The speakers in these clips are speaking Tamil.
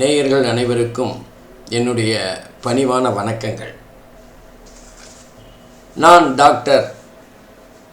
நேயர்கள் அனைவருக்கும் என்னுடைய பணிவான வணக்கங்கள். நான் டாக்டர்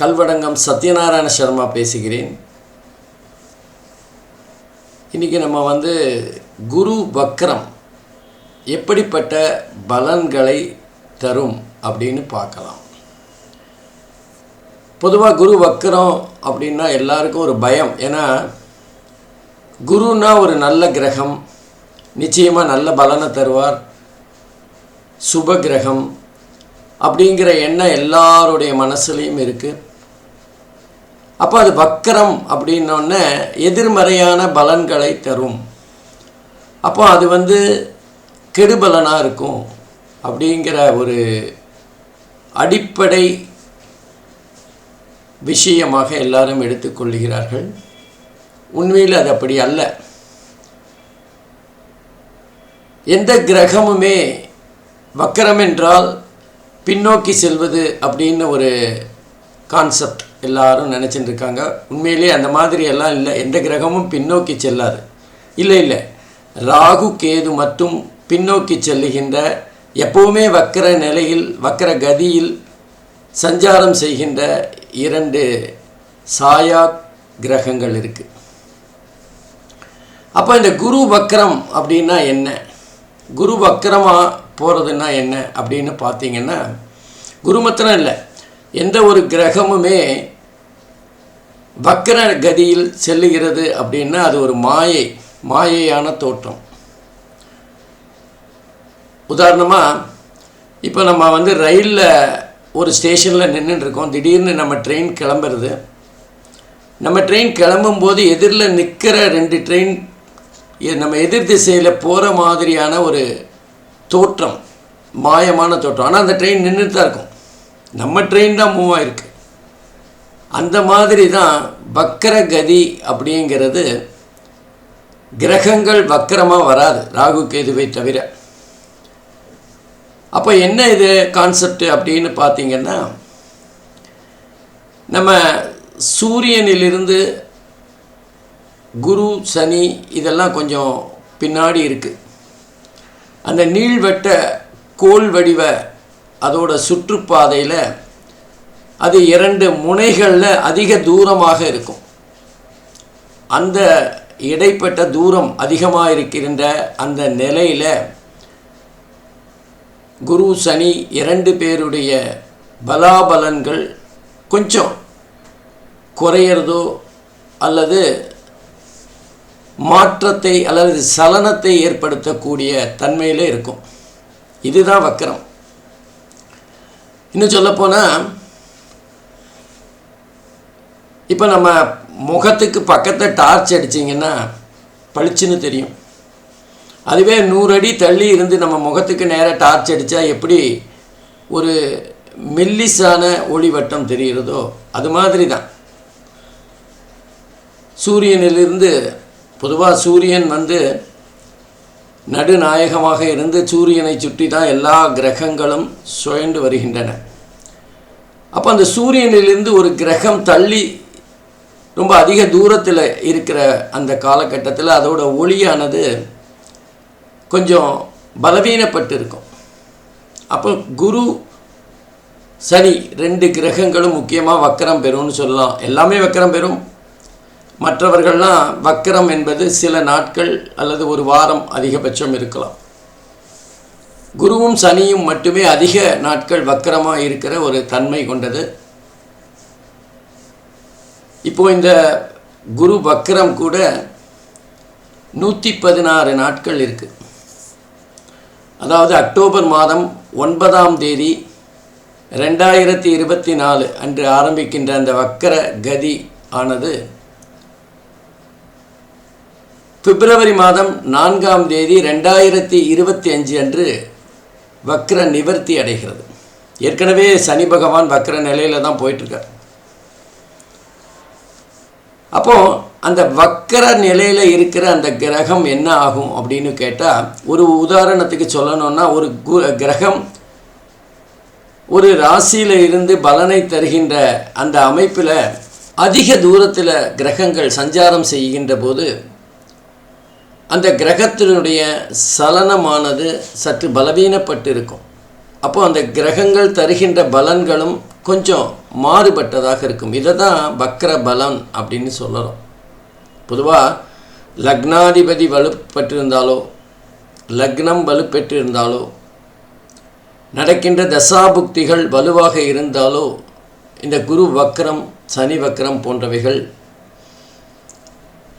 கல்வடங்கம் சத்யநாராயண சர்மா பேசுகிறேன். இன்றைக்கி நம்ம வந்து குரு வக்ரம் எப்படிப்பட்ட பலன்களை தரும் அப்படின்னு பார்க்கலாம். பொதுவாக குரு வக்கரம் அப்படின்னா எல்லாருக்கும் ஒரு பயம். ஏன்னா குருன்னா ஒரு நல்ல கிரகம் நிச்சயமாக நல்ல பலனை தருவார் சுப கிரகம் அப்படிங்கிற எண்ணம் எல்லாருடைய மனசுலேயும் இருக்குது அப்போ அது வக்கரம் அப்படின்னோடனே எதிர்மறையான பலன்களை தரும். அப்போ அது வந்து கெடுபலனாக இருக்கும் அப்படிங்கிற ஒரு அடிப்படை விஷயமாக எல்லாரும் எடுத்துக்கொள்கிறார்கள். உண்மையில் அது அப்படி அல்ல. எந்த கிரகமுமே வக்கரம் என்றால் பின்னோக்கி செல்வது அப்படின்னு ஒரு கான்செப்ட் எல்லாரும் நினச்சிட்டு இருக்காங்க உண்மையிலே அந்த மாதிரி எல்லாம் இல்லை. எந்த கிரகமும் பின்னோக்கி செல்லாது. இல்லை இல்லை. ராகு கேது மட்டும் பின்னோக்கி செல்லுகின்ற எப்போவுமே வக்கர நிலையில் வக்கர கதியில் சஞ்சாரம் செய்கின்ற இரண்டு சாயா கிரகங்கள் இருக்குது அப்போ இந்த குரு வக்ரம் அப்படின்னா என்ன? குரு வக்ரமாக போகிறதுனா என்ன அப்படின்னு பார்த்தீங்கன்னா குரு மாத்திரம் இல்லை. எந்த ஒரு கிரகமுமே வக்கர கதியில் செல்லுகிறது அப்படின்னா அது ஒரு மாயை மாயையான தோற்றம். உதாரணமாக இப்போ நம்ம வந்து ரயிலில் ஒரு ஸ்டேஷனில் நின்றுட்டுருக்கோம் திடீர்னு நம்ம ட்ரெயின் கிளம்புறது. நம்ம ட்ரெயின் கிளம்பும்போது எதிரில் நிற்கிற ரெண்டு ட்ரெயின் நம்ம எதிர் திசையில் போகிற மாதிரியான ஒரு தோற்றம் மாயமான தோற்றம். ஆனால் அந்த ட்ரெயின் நின்றுட்டு தான் இருக்கும். நம்ம ட்ரெயின் தான் மூவ் ஆகிருக்கு அந்த மாதிரி தான் வக்கர கதி அப்படிங்கிறது கிரகங்கள் வக்கரமாக வராது. ராகு கேதுவை தவிர. அப்போ என்ன இது கான்செப்ட் அப்படின்னு பார்த்தீங்கன்னா நம்ம சூரியனிலிருந்து குரு சனி இதெல்லாம் கொஞ்சம் பின்னாடி இருக்குது அந்த நீள்வட்ட கோல் வடிவ அதோட சுற்றுப்பாதையில் அது இரண்டு முனைகளில் அதிக தூரமாக இருக்கும். அந்த இடைப்பட்ட தூரம் அதிகமாக இருக்கின்ற அந்த நிலையில் குரு சனி இரண்டு பேருடைய பலாபலன்கள் கொஞ்சம் குறையிறதோ அல்லது மாற்றத்தை அல்லது சலனத்தை ஏற்படுத்தக்கூடிய தன்மையில் இருக்கும். இதுதான் வக்கரம். இன்னும் சொல்லப்போனால் இப்போ நம்ம முகத்துக்கு பக்கத்தில் டார்ச் அடிச்சிங்கன்னா பளிச்சுன்னு தெரியும். அதுவே நூறு அடி தள்ளி இருந்து நம்ம முகத்துக்கு நேராக டார்ச் அடித்தா எப்படி ஒரு மெல்லிசான ஒளிவட்டம் தெரிகிறதோ அது மாதிரி தான் சூரியனிலிருந்து பொதுவாக சூரியன் வந்து நடுநாயகமாக இருந்து சூரியனை சுற்றி தான் எல்லா கிரகங்களும் சுழண்டு வருகின்றன. அப்போ அந்த சூரியனிலிருந்து ஒரு கிரகம் தள்ளி ரொம்ப அதிக தூரத்தில் இருக்கிற அந்த காலகட்டத்தில் அதோட ஒளியானது கொஞ்சம் பலவீனப்பட்டு இருக்கும் அப்போ குரு சனி ரெண்டு கிரகங்களும் முக்கியமாக வக்கரம் பெறும்னு சொல்லலாம். எல்லாமே வக்கரம் பெறும். மற்றவர்கள்லாம் வக்கரம் என்பது சில நாட்கள் அல்லது ஒரு வாரம் அதிகபட்சம் இருக்கலாம். குருவும் சனியும் மட்டுமே அதிக நாட்கள் வக்கரமாக இருக்கிற ஒரு தன்மை கொண்டது. இப்போ இந்த குரு வக்கரம் கூட நூற்றி பதினாறு நாட்கள் இருக்குது அதாவது அக்டோபர் மாதம் ஒன்பதாம் தேதி ரெண்டாயிரத்தி இருபத்தி நாலு அன்று ஆரம்பிக்கின்ற அந்த வக்கர கதி ஆனது பிப்ரவரி மாதம் நான்காம் தேதி ரெண்டாயிரத்தி இருபத்தி அஞ்சு அன்று வக்ர நிவர்த்தி அடைகிறது. ஏற்கனவே சனி பகவான் வக்ர நிலையில் தான் போயிட்டுருக்கார் அப்போது அந்த வக்கர நிலையில் இருக்கிற அந்த கிரகம் என்ன ஆகும் அப்படின்னு கேட்டால் ஒரு உதாரணத்துக்கு சொல்லணும்னா ஒரு கு கிரகம் ஒரு ராசியில் இருந்து பலனை தருகின்ற அந்த அமைப்பில் அதிக தூரத்தில் கிரகங்கள் சஞ்சாரம் செய்கின்ற போது அந்த கிரகத்தினுடைய சலனமானது சற்று பலவீனப்பட்டு இருக்கும் அப்போ அந்த கிரகங்கள் தருகின்ற பலன்களும் கொஞ்சம் மாறுபட்டதாக இருக்கும். இதை தான் வக்கர பலன் அப்படின்னு சொல்லலாம் பொதுவாக லக்னாதிபதி வலுப்பட்டிருந்தாலோ லக்னம் வலுப்பெற்றிருந்தாலோ நடக்கின்ற தசாபுக்திகள் வலுவாக இருந்தாலோ இந்த குரு வக்ரம் சனி வக்ரம் போன்றவைகள்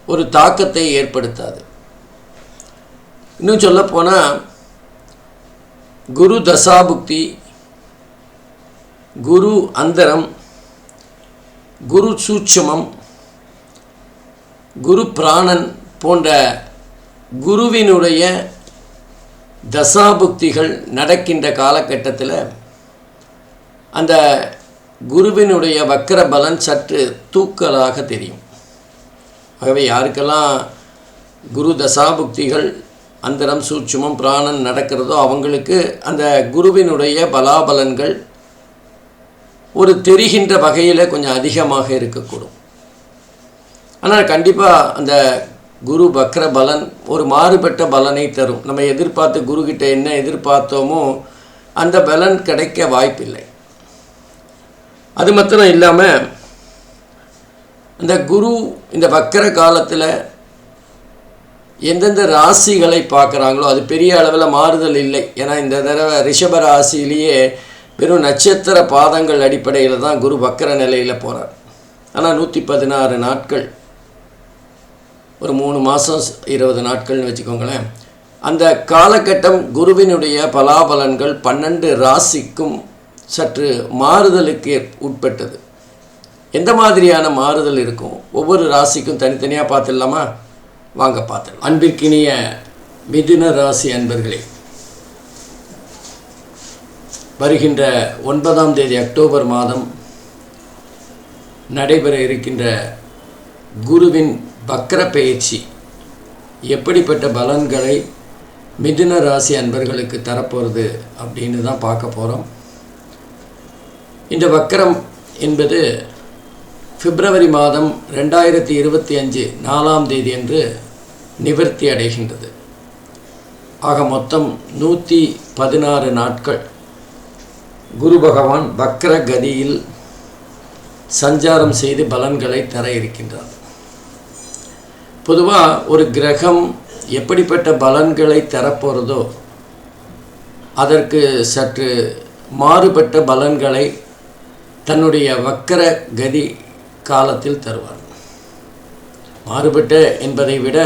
ஒரு தாக்கத்தை ஏற்படுத்தாது. இன்னும் சொல்லப்போனால் குரு தசாபுக்தி குரு அந்தரம் குரு சூட்சுமம் குரு பிராணன் போன்ற குருவினுடைய தசாபுக்திகள் நடக்கின்ற காலகட்டத்தில் அந்த குருவினுடைய வக்கர பலன் சற்று தூக்கலாக தெரியும். ஆகவே யாருக்கெல்லாம் குரு தசாபுக்திகள் அந்தரம் சூட்சுமம் பிராணன் நடக்கிறதோ அவங்களுக்கு அந்த குருவினுடைய பலாபலன்கள் ஒரு தெரிகின்ற வகையில் கொஞ்சம் அதிகமாக இருக்கக்கூடும். ஆனால் கண்டிப்பாக அந்த குரு பக்ர பலன் ஒரு மாறுபட்ட பலனை தரும். நம்ம எதிர்பார்த்து குருக்கிட்ட என்ன எதிர்பார்த்தோமோ அந்த பலன் கிடைக்க வாய்ப்பில்லை. அது மாத்திரம் இல்லாமல் அந்த குரு இந்த வக்கர காலத்தில் எந்தெந்த ராசிகளை பார்க்குறாங்களோ அது பெரிய அளவில் மாறுதல் இல்லை. ஏன்னா இந்த தடவை ரிஷப ராசியிலேயே வெறும் நட்சத்திர பாதங்கள் அடிப்படையில் தான் குரு வக்கர நிலையில் போகிறார் ஆனால் நூற்றி பதினாறு நாட்கள் ஒரு மூணு மாதம் இருபது நாட்கள்னு வச்சுக்கோங்களேன். அந்த காலகட்டம் குருவினுடைய பலாபலன்கள் பன்னெண்டு ராசிக்கும் சற்று மாறுதலுக்கு உட்பட்டது. எந்த மாதிரியான மாறுதல் இருக்கும்? ஒவ்வொரு ராசிக்கும் தனித்தனியாக பார்த்துடலாமா? வாங்க பார்த்துடலாம். அன்பிற்கினிய மிதுன ராசி அன்பர்களே வருகின்ற ஒன்பதாம் தேதி அக்டோபர் மாதம் நடைபெற இருக்கின்ற குருவின் வக்கர பயிற்சி எப்படிப்பட்ட பலன்களை மிதுன ராசி அன்பர்களுக்கு தரப்போகிறது அப்படின்னு தான் பார்க்க போகிறோம் இந்த வக்கரம் என்பது பிப்ரவரி மாதம் ரெண்டாயிரத்தி இருபத்தி அஞ்சு நாலாம் தேதி என்று நிவர்த்தி அடைகின்றது. ஆக மொத்தம் நூற்றி பதினாறு நாட்கள். குரு பகவான் வக்ர கதியில் சஞ்சாரம் செய்து பலன்களை தர இருக்கின்றார். பொதுவாக ஒரு கிரகம் எப்படிப்பட்ட பலன்களை தரப்போகிறதோ அதற்கு சற்று மாறுபட்ட பலன்களை தன்னுடைய வக்கர கதி காலத்தில் தருவார். மாறுபட்ட என்பதை விட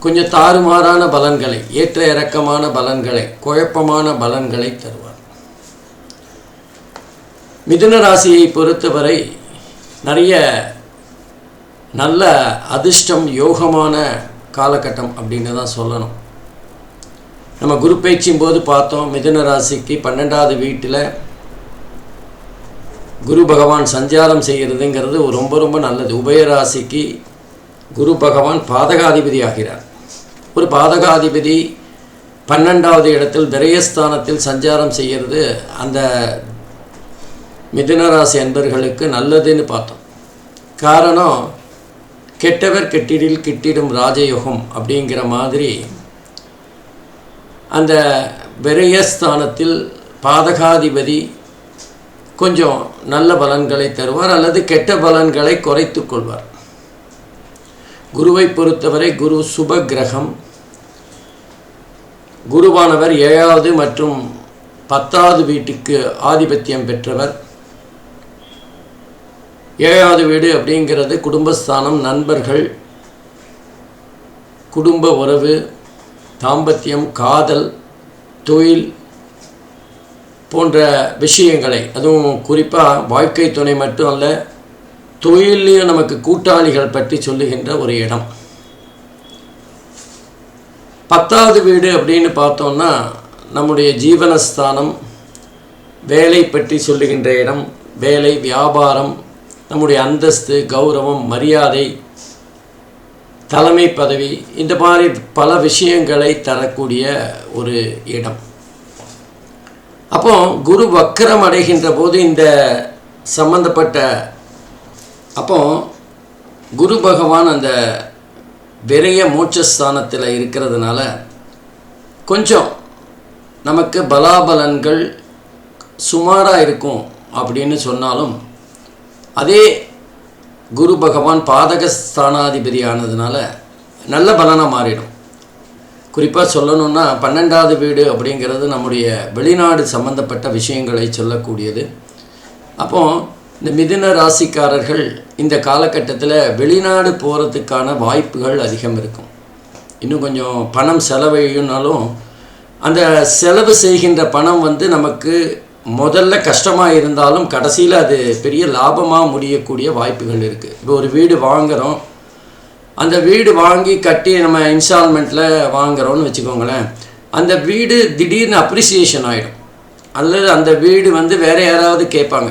கொஞ்சம் தாறுமாறான பலன்களை ஏற்ற இறக்கமான பலன்களை குழப்பமான பலன்களை தருவார். மிதுன ராசியை பொறுத்தவரை நிறைய நல்ல அதிர்ஷ்டம் யோகமான காலகட்டம் அப்படின்னு தான் சொல்லணும். நம்ம குரு பயிற்சியும் போது பார்த்தோம் மிதுன ராசிக்கு பன்னெண்டாவது வீட்டில் குரு பகவான் சஞ்சாரம் செய்கிறதுங்கிறது ரொம்ப ரொம்ப நல்லது. உபயராசிக்கு குரு பகவான் பாதகாதிபதி ஆகிறார். ஒரு பாதகாதிபதி பன்னெண்டாவது இடத்தில் விரயஸ்தானத்தில் சஞ்சாரம் செய்கிறது அந்த மிதுனராசி அன்பர்களுக்கு நல்லதுன்னு பார்த்தோம். காரணம் கெட்டவர் கெட்டிடில் கிட்டிடும் ராஜயோகம் அப்படிங்கிற மாதிரி அந்த விரயஸ்தானத்தில் பாதகாதிபதி கொஞ்சம் நல்ல பலன்களை தருவார் அல்லது கெட்ட பலன்களை குறைத்து கொள்வார். குருவை பொறுத்தவரை குரு சுப கிரகம். குருவானவர் ஏழாவது மற்றும் பத்தாவது வீட்டுக்கு ஆதிபத்தியம் பெற்றவர். ஏழாவது வீடு அப்படிங்கிறது குடும்பஸ்தானம் நண்பர்கள் குடும்ப உறவு தாம்பத்தியம் காதல் தொழில் போன்ற விஷயங்களை அதுவும் குறிப்பாக வாழ்க்கை துணை மட்டும் அல்ல தொழிலையும் நமக்கு கூட்டாளிகள் பற்றி சொல்லுகின்ற ஒரு இடம். பத்தாவது வீடு அப்படின்னு பார்த்தோம்னா நம்முடைய ஜீவனஸ்தானம் வேலை பற்றி சொல்லுகின்ற இடம் வேலை வியாபாரம் நம்முடைய அந்தஸ்து கௌரவம் மரியாதை தலைமை பதவி இந்த மாதிரி பல விஷயங்களை தரக்கூடிய ஒரு இடம். அப்போ குரு வக்கரம் அடைகின்ற போது இந்த சம்பந்தப்பட்ட அப்போ குரு பகவான் அந்த விரைய மூச்சஸ்தானத்தில் இருக்கிறதுனால கொஞ்சம் நமக்கு பலாபலன்கள் சுமாராக இருக்கும் அப்படின்னு சொன்னாலும் அதே குரு பகவான் பாதக ஸ்தானாதிபதி ஆனதுனால நல்ல பலனாக மாறிடும். குறிப்பாக சொல்லணும்னா பன்னெண்டாவது வீடு அப்படிங்கிறது நம்முடைய வெளிநாடு சம்பந்தப்பட்ட விஷயங்களை சொல்லக்கூடியது. அப்போ இந்த மிதுன ராசிக்காரர்கள் இந்த காலகட்டத்தில் வெளிநாடு போகிறதுக்கான வாய்ப்புகள் அதிகம் இருக்கும். இன்னும் கொஞ்சம் பணம் செலவழினாலும் அந்த செலவு செய்கின்ற பணம் வந்து நமக்கு முதல்ல கஷ்டமாக இருந்தாலும் கடைசியில் அது பெரிய லாபமாக முடியக்கூடிய வாய்ப்புகள் இருக்குது இப்போ ஒரு வீடு வாங்குகிறோம் அந்த வீடு வாங்கி கட்டி நம்ம இன்ஸ்டால்மெண்ட்டில் வாங்குறோம்னு வச்சுக்கோங்களேன். அந்த வீடு திடீர்னு அப்ரிசியேஷன் ஆகிடும் அல்லது அந்த வீடு வந்து வேறு யாராவது கேட்பாங்க.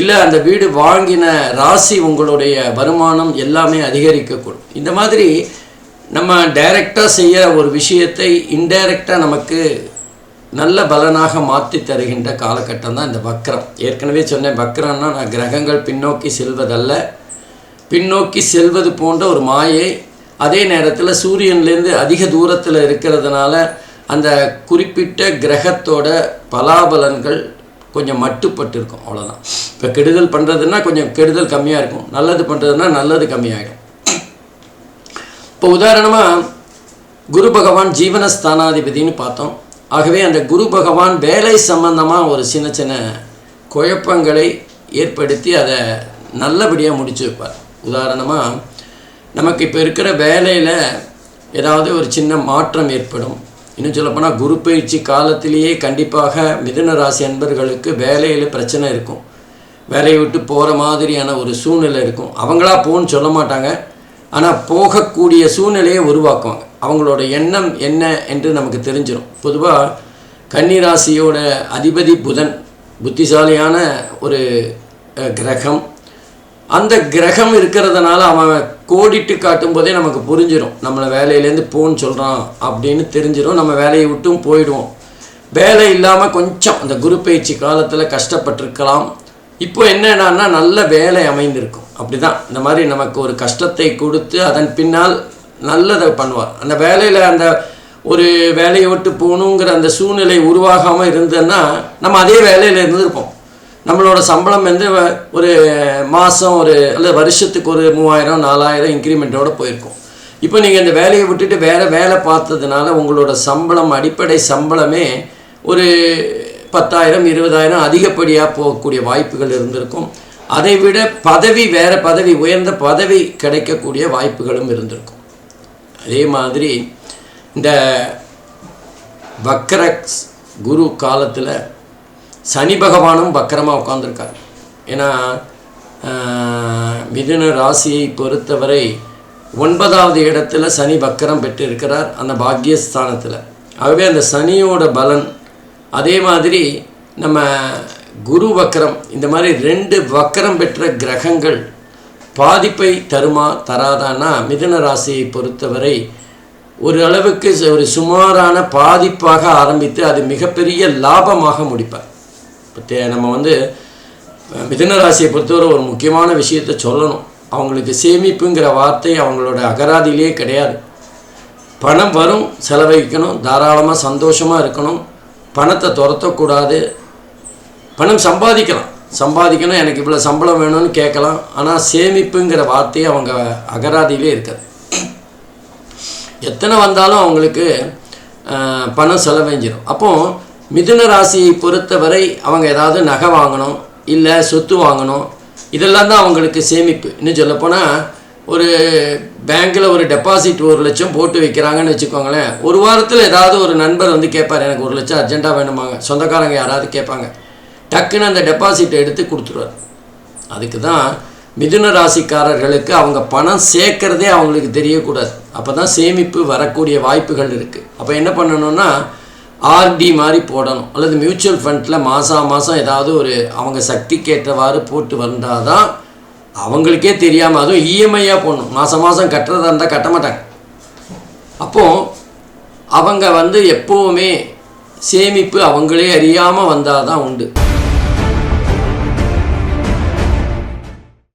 இல்லை அந்த வீடு வாங்கின ராசி உங்களுடைய வருமானம் எல்லாமே அதிகரிக்கக்கூடும். இந்த மாதிரி நம்ம டைரெக்டாக செய்கிற ஒரு விஷயத்தை இன்டைரக்டாக நமக்கு நல்ல பலனாக மாற்றி தருகின்ற காலகட்டம் தான் இந்த வக்ரம். ஏற்கனவே சொன்னேன் வக்ரம்னா நான் கிரகங்கள் பின்னோக்கி செல்வதல்ல. பின்னோக்கி செல்வது போன்ற ஒரு மாயை அதே நேரத்தில் சூரியன்லேருந்து அதிக தூரத்தில் இருக்கிறதுனால அந்த குறிப்பிட்ட கிரகத்தோட பலாபலன்கள் கொஞ்சம் மட்டுப்பட்டு இருக்கும் அவ்வளோதான் இப்போ கெடுதல் பண்ணுறதுன்னா கொஞ்சம் கெடுதல் கம்மியாக இருக்கும். நல்லது பண்ணுறதுன்னா நல்லது கம்மியாகிடும் இப்போ உதாரணமாக குரு பகவான் ஜீவனஸ்தானாதிபதினு பார்த்தோம். ஆகவே அந்த குரு பகவான் வேலை சம்பந்தமாக ஒரு சின்ன சின்ன குழப்பங்களை ஏற்படுத்தி அதை நல்லபடியாக முடிச்சு வைப்பார் உதாரணமாக நமக்கு இப்போ இருக்கிற வேலையில் ஏதாவது ஒரு சின்ன மாற்றம் ஏற்படும். இன்னும் சொல்லப்போனால் குரு பயிற்சி காலத்திலேயே கண்டிப்பாக மிதுன ராசி அன்பர்களுக்கு வேலையில் பிரச்சனை இருக்கும். வேலையை விட்டு போகிற மாதிரியான ஒரு சூழ்நிலை இருக்கும். அவங்களா போன்னு சொல்ல மாட்டாங்க. ஆனால் போகக்கூடிய சூழ்நிலையை உருவாக்குவாங்க. அவங்களோட எண்ணம் என்ன என்று நமக்கு தெரிஞ்சிடும் பொதுவாக கன்னிராசியோட அதிபதி புதன் புத்திசாலியான ஒரு கிரகம். அந்த கிரகம் இருக்கிறதுனால அவன் கோடிட்டு காட்டும் போதே நமக்கு புரிஞ்சிடும் நம்மளை வேலையிலேருந்து போன்னு சொல்கிறான் அப்படின்னு தெரிஞ்சிடும் நம்ம வேலையை விட்டும் போயிடுவோம். வேலை இல்லாமல் கொஞ்சம் அந்த குரு பயிற்சி காலத்தில் கஷ்டப்பட்டிருக்கலாம். இப்போ என்னென்னா நல்ல வேலை அமைந்திருக்கும். அப்படி தான் இந்த மாதிரி நமக்கு ஒரு கஷ்டத்தை கொடுத்து அதன் பின்னால் நல்லதை பண்ணுவார். அந்த வேலையில் அந்த ஒரு வேலையை விட்டு போகணுங்கிற அந்த சூழ்நிலை உருவாகாமல் இருந்ததுன்னா நம்ம அதே வேலையில் இருந்திருப்போம். நம்மளோட சம்பளம் வந்து ஒரு மாதம் ஒரு அல்லது வருஷத்துக்கு ஒரு மூவாயிரம் நாலாயிரம் இன்க்ரிமெண்ட்டோட போயிருக்கும். இப்போ நீங்கள் இந்த வேலையை விட்டுட்டு வேறு வேலை பார்த்ததுனால உங்களோட சம்பளம் அடிப்படை சம்பளமே ஒரு பத்தாயிரம் இருபதாயிரம் அதிகப்படியாக போகக்கூடிய வாய்ப்புகள் இருந்திருக்கும். அதை விட பதவி வேறு பதவி உயர்ந்த பதவி கிடைக்கக்கூடிய வாய்ப்புகளும் இருந்திருக்கும். அதே மாதிரி இந்த வக்ரக்ஸ் குரு காலத்தில் சனி பகவானும் வக்கரமாக உட்காந்துருக்கார் ஏன்னா மிதுன ராசியை பொறுத்தவரை ஒன்பதாவது இடத்துல சனி வக்கரம் பெற்றிருக்கிறார் அந்த பாக்யஸ்தானத்தில். ஆகவே அந்த சனியோட பலன் அதே மாதிரி நம்ம குரு வக்கரம் இந்த மாதிரி ரெண்டு வக்கரம் பெற்ற கிரகங்கள் பாதிப்பை தருமா தராதான்னா மிதுன ராசியை பொறுத்தவரை ஒரு அளவுக்கு ஒரு சுமாரான பாதிப்பாக ஆரம்பித்து அது மிகப்பெரிய லாபமாக முடிப்பார். இப்போ தே- நம்ம வந்து மிதுன ராசியை பொறுத்தவரை ஒரு முக்கியமான விஷயத்தை சொல்லணும். அவங்களுக்கு சேமிப்புங்கிற வார்த்தை அவங்களோட அகராதியிலே கிடையாது. பணம் வரும் செலவழிக்கணும் தாராளமாக சந்தோஷமாக இருக்கணும் பணத்தை துரத்தக்கூடாது பணம் சம்பாதிக்கலாம். சம்பாதிக்கணும் எனக்கு இவ்வளோ சம்பளம் வேணும்னு கேட்கலாம். ஆனால் சேமிப்புங்கிற வார்த்தையே அவங்க அகராதியிலே இருக்காது. எத்தனை வந்தாலும் அவங்களுக்கு பணம் செலவழிஞ்சிடும் அப்போ மிதுன ராசியை பொறுத்தவரை அவங்க ஏதாவது நகை வாங்கணும் இல்லை சொத்து வாங்கணும் இதெல்லாம் தான் அவங்களுக்கு சேமிப்பு. இன்னும் சொல்லப்போனால் ஒரு பேங்க்கில் ஒரு டெபாசிட் ஒரு லட்சம் போட்டு வைக்கிறாங்கன்னு வச்சுக்கோங்களேன். ஒரு வாரத்தில் ஏதாவது ஒரு நண்பர் வந்து கேட்பார் எனக்கு ஒரு லட்சம் அர்ஜெண்ட்டாக வேணுமாங்க. சொந்தக்காரங்க யாராவது கேட்பாங்க. டக்குன்னு அந்த டெபாசிட்டை எடுத்து கொடுத்துருவார். அதுக்கு தான் மிதுன ராசிக்காரர்களுக்கு அவங்க பணம் சேர்க்கறதே அவங்களுக்கு தெரியக்கூடாது. அப்போ தான் சேமிப்பு வரக்கூடிய வாய்ப்புகள் இருக்குது அப்போ என்ன பண்ணணும்னா ஆர்டி மாதிரி போடணும். அல்லது மியூச்சுவல் ஃபண்டில் மாதம் மாதம் ஏதாவது ஒரு அவங்க சக்திக்கேற்றவாறு போட்டு வந்தால் தான் அவங்களுக்கே தெரியாமல் அதுவும் இஎம்ஐயாக போடணும். மாதம் மாதம் கட்டுறதா இருந்தால் கட்ட மாட்டாங்க. அப்போது அவங்க வந்து எப்போவுமே சேமிப்பு அவங்களே அறியாமல் வந்தால் தான் உண்டு.